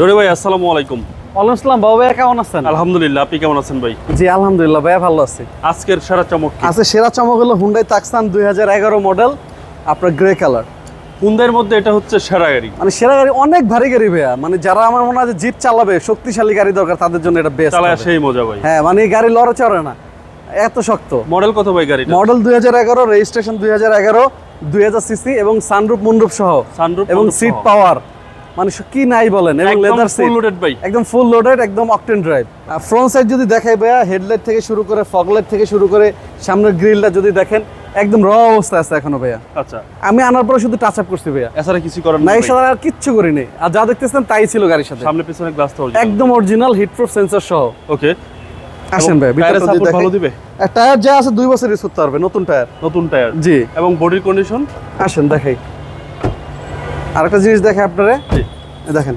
জরি ভাই আসসালামু আলাইকুম। ওয়ালাইকুম আসসালাম বাবু ভাইয়া কেমন আছেন? আলহামদুলিল্লাহ আপনি কেমন আছেন ভাই? জি আলহামদুলিল্লাহ ভাইয়া ভালো আছি। আজকের সেরা চমক? আছে সেরা চমক হলো হুন্ডাই তাকসান দুই হাজার এগারো মডেল আপনার গ্রে কালার হুন্দাইয়ের মধ্যে এটা হচ্ছে সেরা গাড়ি। মানে সেরা গাড়ি অনেক ভারী গাড়ি ভাইয়া। মানে যারা আমার মনে হয় যে জিপ চালাবে শক্তিশালী গাড়ি দরকার তাদের জন্য এটা বেস্ট চালায় সেই মজা ভাই। হ্যাঁ মানে এই গাড়ি লড়ে চড়ে না। এত শক্ত। মডেল কত ভাই গাড়িটা মডেল দুই হাজার এগারো রেজিস্ট্রেশন দুই হাজার এগারো দুই হাজার সিসি এবং সানরূপ মুন্ডুপ সহ। Sunroof, এবং সিট পাওয়ার মানে কি নাই বলেন? এবং লেদার সিট লোডেড ভাই। একদম ফুল লোডেড একদম অকটেন ড্রাইভ ফ্রন্ট সাইড যদি দেখাই ভাইয়া হেডলাইট থেকে শুরু করে ফগলাইট থেকে শুরু করে সামনের গ্রিলটা যদি দেখেন একদম র অবস্থা আছে এখনও ভাইয়া। আচ্ছা। আমি আনার পরে শুধু টাচ আপ করছি ভাইয়া। এছাড়া কিছু করার না নাই আর কিচ্ছু করিনি। আর যা দেখতেছেন তাই ছিল গাড়ির সাথে। সামনে পিছনে গ্লাস তো একদম অরিজিনাল হিট প্রুফ সেন্সর সহ। ওকে আসেন ভাই টায়ারের সাপোর্ট ভালো দিবে? টায়ার যা আছে দুই বছর ইউজ করতে পারবে নতুন টায়ার নতুন টায়ার জি। এবং বডির কন্ডিশন আসেন দেখাই। আরেকটা জিনিস দেখে আপনারা। দেখেন।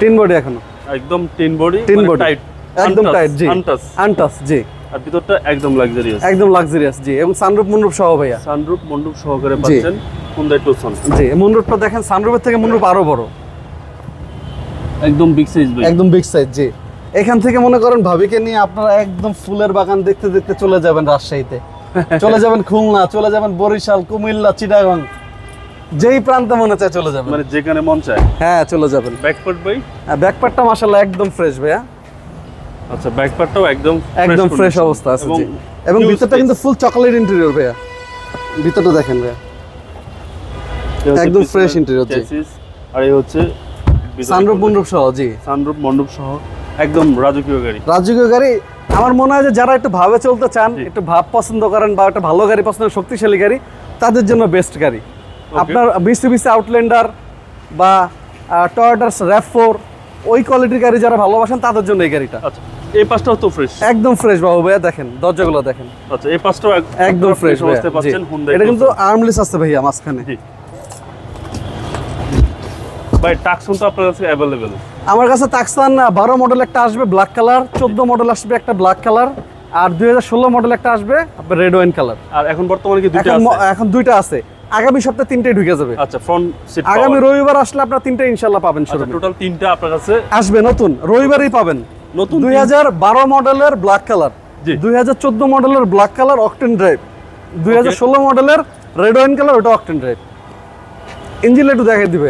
টিন বডি এখনও? একদম tin body tin body. Tight একদম টাইট জি। আনটাস আনটাস জি। আর ভিতরটা একদম লাক্সারিয়াস একদম লাক্সারিয়াস জি। এবং সানরূপ মুনরূপ সহ ভাইয়া। সানরূপ মন্ডপ সহকারে পাচ্ছেন হুন্দাই টুসন জি মুনরূপটা দেখেন সানরূপের থেকে মুনরূপ আরও বড়। একদম বিগ সাইজ ভাই একদম বিগ সাইজ জি। এখান থেকে মনে করেন ভাবিকে নিয়ে আপনারা একদম ফুলের বাগান দেখতে দেখতে চলে যাবেন রাজশাহীতে। চলে যাবেন খুলনা চলে যাবেন বরিশাল কুমিল্লা চিটাগাং। যেই প্রান্তে মনে চায় চলে যাবেন। মানে যেখানে মন চায়। হ্যাঁ চলে যাবেন। ব্যাকপার্ট ভাই? হ্যাঁ ব্যাকপার্টটা মাশাআল্লাহ একদম ফ্রেশ ভাইয়া। আচ্ছা ব্যাকপার্টটাও একদম একদম ফ্রেশ অবস্থা আছে এবং জি। এবং ভিতরটা কিন্তু ফুল চকলেট ইন্টেরিয়র ভাইয়া। ভিতরটা দেখেন ভাইয়া। একদম ফ্রেশ interior, জি। আর এই হচ্ছে সানরূপ মন্ডপ সহ জি। সানরূপ মণ্ডপ সহ একদম রাজকীয় গাড়ি। রাজকীয় গাড়ি আমার মনে হয় যে যারা একটু ভাবে চলতে চান একটু ভাব পছন্দ করেন বা একটা ভালো গাড়ি পছন্দ শক্তিশালী গাড়ি তাদের জন্য বেস্ট গাড়ি। আপনার বিসি বিসি আউটল্যান্ডার বা টয়োটার র্যাপ ফোর ওই কোয়ালিটির গাড়ি যারা ভালোবাসেন তাদের জন্য এই গাড়িটা। আচ্ছা এই পাশটাও তো ফ্রেশ একদম ফ্রেশ বাবু ভাইয়া দেখেন দরজাগুলো দেখেন। আচ্ছা এই পাশটাও একদম ফ্রেশ অবস্থায় পাচ্ছেন হুন্ডাই এটা কিন্তু আর্মলেস আছে ভাইয়া মাঝখানে। ভাই টাকসন তো আপনার কাছে অ্যাভেলেবেল আমার কাছে তাকসান বারো মডেল একটা আসবে ব্ল্যাক কালার চোদ্দ মডেল আসবে একটা ব্ল্যাক কালার আর দুই হাজার ষোলো মডেল একটা আসবে রেড ওয়াইন কালার আর এখন বর্তমানে কি এখন দুইটা আছে। আগামী সপ্তাহে তিনটেই ঢুকে যাবে। আচ্ছা ফ্রন্ট সিট আগামী রবিবার আসলে আপনার তিনটে ইনশাল্লাহ পাবেন আচ্ছা টোটাল তিনটা আপনার কাছে? আসবে নতুন। রবিবারই পাবেন। নতুন দুই হাজার বারো মডেলের ব্ল্যাক কালার জি। দুই হাজার চোদ্দ মডেলের ব্ল্যাক কালার অকটেন ড্রাইভ দুই হাজার ষোলো মডেলের রেড ওয়াইন কালার ওটা অকটেন ড্রাইভ ইঞ্জিন একটু দেখাই দিবে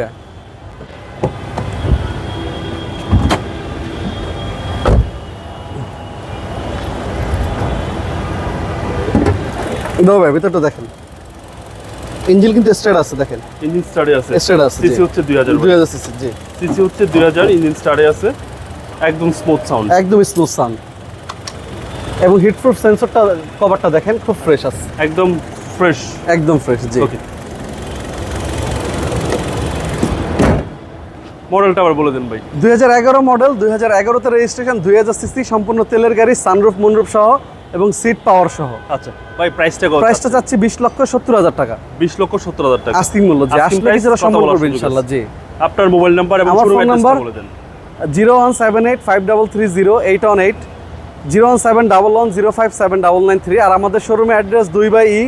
দাও ভাই ভিতরটা দেখেন। ইঞ্জিন কিন্তু স্ট্রেট আছে দেখেন। ইঞ্জিন স্টার্টে আছে। স্ট্রেট আছে সিসি হচ্ছে দুই হাজার দুই হাজার সিসি জি। সিসি হচ্ছে দুই হাজার ইঞ্জিন স্টার্টে আছে। একদম স্মুথ সাউন্ড একদম স্মুথ সাউন্ড এবং হিটপ্রুফ সেন্সরটা কভারটা দেখেন খুব ফ্রেশ আছে। একদম ফ্রেশ একদম ফ্রেশ জি। ওকে মডেলটা আবার বলে দেন ভাই। দুই হাজার এগারো মডেল দুই হাজার এগারোতে রেজিস্ট্রেশন দুই হাজার সিসি সম্পূর্ণ তেলের গাড়ি সানরুফ মুনরুফ সহ। এবং সিট পাওয়ার সহ। আচ্ছা ভাই প্রাইসটা কত? প্রাইসটা চাচ্ছি বিশ লক্ষ সত্তর হাজার টাকা। বিশ লক্ষ সত্তর হাজার টাকা। আস্তিং মূল্য Asking আসলে কিছুটা সম্ভব করবে আছে। জি। আপনার মোবাইল নাম্বার এবং শোরুম phone বলে দেন। Zero one seven eight five double three zero one eight zero one seven double one zero five seven double nine three আর আমাদের শোরুমে অ্যাড্রেস দুই বাই ই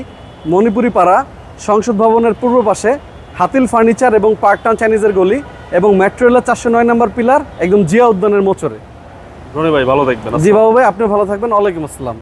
মণিপুরি পাড়া সংসদ ভবনের পূর্ব পাশে হাতিল ফার্নিচার এবং পার্কটাউন চাইনিজের গলি এবং মেট্রো রেলের চারশো নয় নম্বর পিলার একদম জিয়া উদ্যানের মোচরে। রনি ভাই ভালো থাকবেন। জি বাবু ভাই আপনি ভালো থাকবেন। ওয়ালাইকুম আসসালাম।